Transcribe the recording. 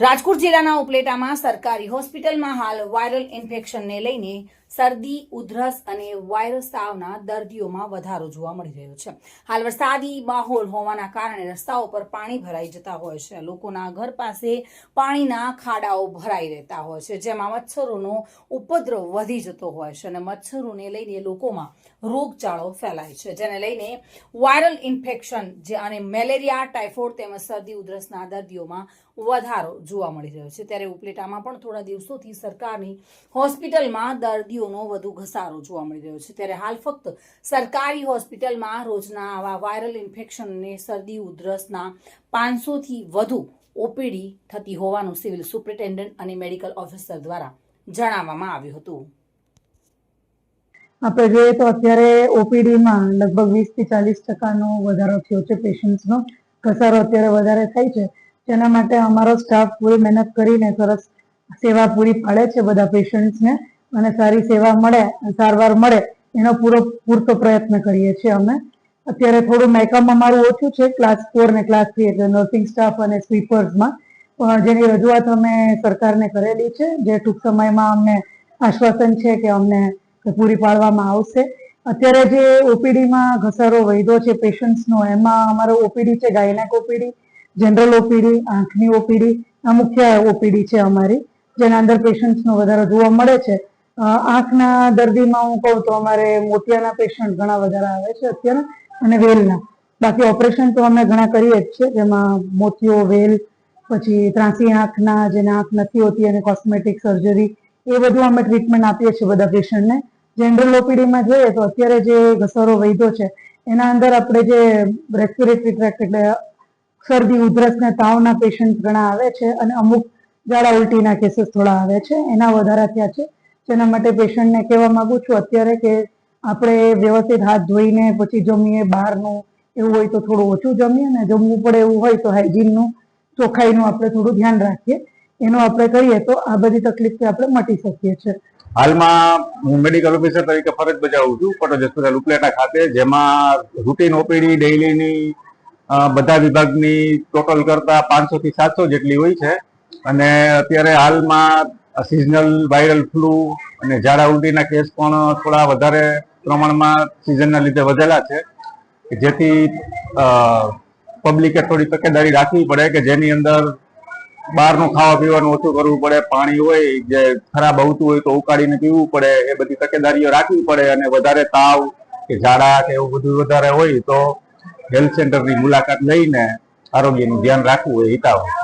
રાજકોટ જિલ્લાના ઉપલેટામાં સરકારી હોસ્પિટલમાં હાલ વાયરલ ઇન્ફેક્શનને લઈને શરદી, ઉધરસ અને વાયરસ તાવના દર્દીઓમાં વધારો જોવા મળી રહ્યો છે. હાલ વરસાદી માહોલ હોવાના કારણે રસ્તાઓ પર પાણી ભરાઈ જતા હોય છે. લોકોના ઘર પાસે પાણીના ખાડાઓ ભરાઈ રહેતા હોય છે, જેમાં મચ્છરોનો ઉપદ્રવ વધી જતો હોય છે અને મચ્છરોને લઈને લોકોમાં રોગચાળો ફેલાય છે. જેને લઈને વાયરલ ઇન્ફેક્શન જે અને મેલેરિયા, ટાઇફોઇડ તેમજ શરદી, ઉધરસના દર્દીઓમાં વધારો જોવા મળી રહ્યો છે. ત્યારે ઉપલેટામાં પણ થોડા દિવસોથી સરકારની હોસ્પિટલમાં દર્દીઓનો વધુ ઘસારો જોવા મળી રહ્યો છે. ત્યારે હાલ ફક્ત સરકારી હોસ્પિટલમાં રોજના આવા વાયરલ ઇન્ફેક્શન અને શરદી, ઉધરસના પાંચસોથી વધુ ઓપીડી થતી હોવાનું સિવિલ સુપ્રિન્ટેન્ડન્ટ અને મેડિકલ ઓફિસર દ્વારા જણાવવામાં આવ્યું હતું. આપણે જોઈએ તો અત્યારે ઓપીડીમાં લગભગ વીસથી ચાલીસ ટકાનો વધારો થયો છે પેશન્ટ્સનો. ઘસારો અત્યારે વધારે થાય છે. જેના માટે અમારો સ્ટાફ પૂરી મહેનત કરીને સરસ સેવા પૂરી પાડે છે બધા પેશન્ટ્સને. અને સારી સેવા મળે સારવાર મળે, એનો પૂરો, પૂરતો પ્રયત્ન કરીએ છીએ અમે. અત્યારે થોડું મેકઅપમાં અમારું ઓછું છે ક્લાસ ફોર ને ક્લાસ થ્રી એટલે નર્સિંગ સ્ટાફ અને સ્વીપર્સમાં પણ જેની રજૂઆત અમે સરકારને કરેલી છે, જે ટૂંક સમયમાં અમને આશ્વાસન છે કે અમને પૂરી પાડવામાં આવશે. અત્યારે જે ઓપીડીમાં ઘસારો વૈધો છે પેશન્ટ્સનો એમાં અમારો ઓપીડી છે ગાયનેક ઓપીડી જનરલ ઓપીડી આંખની ઓપીડી આ મુખ્ય ઓપીડી છે અમારી, જેના અંદર પેશન્ટ્સનો વધારો જોવા મળે છે. આંખના દર્દીમાં હું કહું તો અમારે મોતિયાના પેશન્ટ ઘણા વધારે આવે છે અત્યારે અને વેલના. બાકી ઓપરેશન તો અમે ઘણા કરીએ જ છે જેમાં મોતિયો વેલ, પછી ત્રાંસી આંખના, જેને આંખ નથી હોતી અને કોસ્મેટિક સર્જરી એ બધું અમે ટ્રીટમેન્ટ આપીએ છીએ બધા પેશન્ટને જનરલ ઓપીડીમાં જોઈએ તો અત્યારે જે ઘસારો વૈધો છે, એના અંદર આપણે જે રેસ્પિરેટરી ટ્રેક એટલે શરદી, ઉધરસ ને તાવના પેશન્ટ ઘણા આવે છે અને અમુક ઝાડા ઉલટીના કેસીસ થોડા આવે છે. એના વધારા થયા છે. જેના માટે પેશન્ટને કહેવા માંગુ છું અત્યારે કે આપણે વ્યવસ્થિત હાથ ધોઈને પછી જમીએ બહારનું, એવું હોય તો થોડું ઓછું જમીએ અને જમવું પડે એવું હોય તો હાઇજીનનું, ચોખ્ખાઈનું આપણે થોડું ધ્યાન રાખીએ. એનું આપણે કરીએ તો આ બધી તકલીફથી આપણે મટી શકીએ છીએ. હાલમાં હું મેડિકલ ઓફિસર તરીકે ફરજ બજાવું છું પટેલ હોસ્પિટલ ઉપલેટા ખાતે, જેમાં રૂટીન ઓપીડી ડેઇલીની બધા વિભાગની ટોટલ કરતા પાંચસો થી સાતસો જેટલી હોય છે. અને અત્યારે હાલમાં સિઝનલ વાયરલ ફ્લૂ અને ઝાડા ઉલટીના કેસ પણ થોડા વધારે પ્રમાણમાં સિઝનના લીધે વધેલા છે જેથી પબ્લિકે થોડી તકેદારી રાખવી પડે કે જેની અંદર બહારનું ખાવા પીવાનું ઓછું કરવું પડે, પાણી હોય, જે ખરાબ આવતું હોય તો ઉકાળીને પીવું પડે, એ બધી તકેદારીઓ રાખવી પડે અને વધારે તાવ કે ઝાડા કે એવું બધું વધારે હોય તો હેલ્થ સેન્ટરની મુલાકાત લઈને આરોગ્યનું ધ્યાન રાખવું હોય હિતાવ